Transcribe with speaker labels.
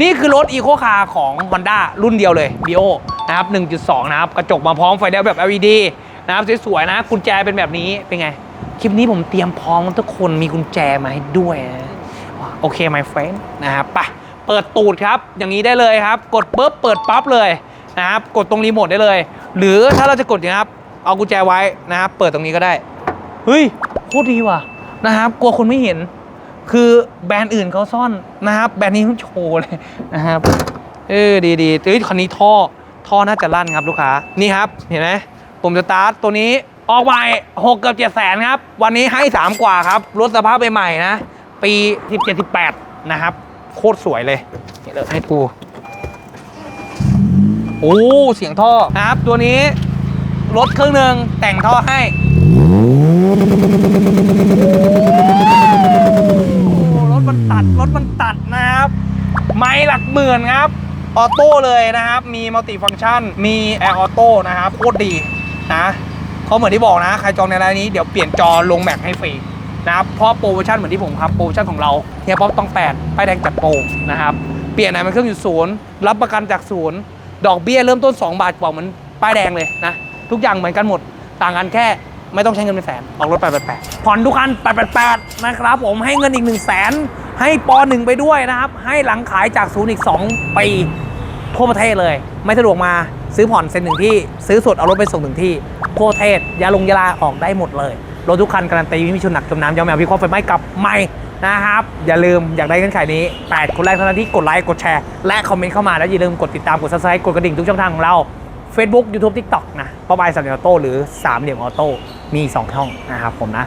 Speaker 1: นี่คือรถอีโคคาร์ของ Honda รุ่นเดียวเลย b ิโอนะครับ 1.2 นะครับ กระจกมาพร้อมไฟแดงแบบ LED นะครับสวยๆนะกุญแจเป็นแบบนี้เป็นไง คลิปนี้ผมเตรียมพร้อมทุกคนมีกุญแจมาให้ด้วยนะโอเค my friend นะครับไปเปิดตูดครับ อย่างนี้ได้เลยครับ กดปุ๊บเปิดปั๊บเลยนะครับ กดตรงรีโมทได้เลย หรือถ้าเราจะกดนี้ครับ เอากุญแจไว้นะครับ เปิดตรงนี้ก็ได้ เฮ้ย โคตรดีว่ะนะครับ กลัวคนไม่เห็น คือแบรนด์อื่นเขาซ่อนนะครับ แบรนด์นี้เขาโชว์เลยนะครับ เออดีดีเอ้ยคันนี้ท่อ ท่อน่าจะลั่นครับลูกค้า นี่ครับ เห็นไหมผมจะสตาร์ทตัวนี้ออกใหม่หกเกือบเจ็ดแสนครับ วันนี้ให้ 3 กว่าครับ รถสภาพใหม่ๆนะ ปี 17 18 นะครับ โคตรสวยเลยเดี๋ยวให้ดูโอ้เสียงท่อนะครับ ตัวนี้ รถเครื่องหนึ่งแต่งท่อให้ โอ้รถมันตัด รถมันตัดนะครับ ไม่หลักหมื่นครับ ออโต้เลยนะครับ มีมัลติฟัง c t ชัน มีแอร์ออโต้นะครับ โคตรดีนะเขาเหมือนที่บอกนะ ใครจองในรายนี้เดี๋ยวเปลี่ยนจอลงแม็กให้ฟรีนะครับ เพราะโปรโมชั่นเหมือนที่ผมครับ โปรโมชั่นของเราเฮียป๊อปต้องแปดป้ายแดงจัดโปรนะครับ เปลี่ยนไหนมันเครื่องอยู่ศูนย์ รับประกันจากศูนย์ ดอกเบี้ยเริ่มต้น 2 บาทกว่าเหมือนป้ายแดงเลยนะ ทุกอย่างเหมือนกันหมด ต่างกันแค่ไม่ต้องใช้เงินเป็นแสน ออกรถ888ผ่อนทุกคัน888นะครับผมให้เงินอีก1 0 0 0 0แสน ให้ปอหนึ่งไปด้วยนะครับ ให้หลังขายจากศูนย์อีก 2 ปีทั่วประเทศเลย ไม่สะดวกมาซื้อผ่อนเซ็นหนึ่งที่ซื้อสดเอารถไปส่งถึงที่ทั่วประเทศยาลงยาลาออกได้หมดเลยรถทุกคันการันตีไม่มีชุนหนักจมน้ำยอมแมวพิเคราไฟไหม้กับไม่นะครับ อย่าลืมอยากได้เงื่อนไขนี้ 8 คนแรกเท่านั้นที่กดไลค์กดแชร์และคอมเมนต์เข้ามาแล้วอย่าลืมกดติดตามกด subscribe กดกระดิ่งทุกช่องทางของเรา Facebook YouTube TikTok นะป้าบายสามเหลี่ยมออโต้หรือสามเหลี่ยมออโต้มี 2 ช่องนะครับผมนะ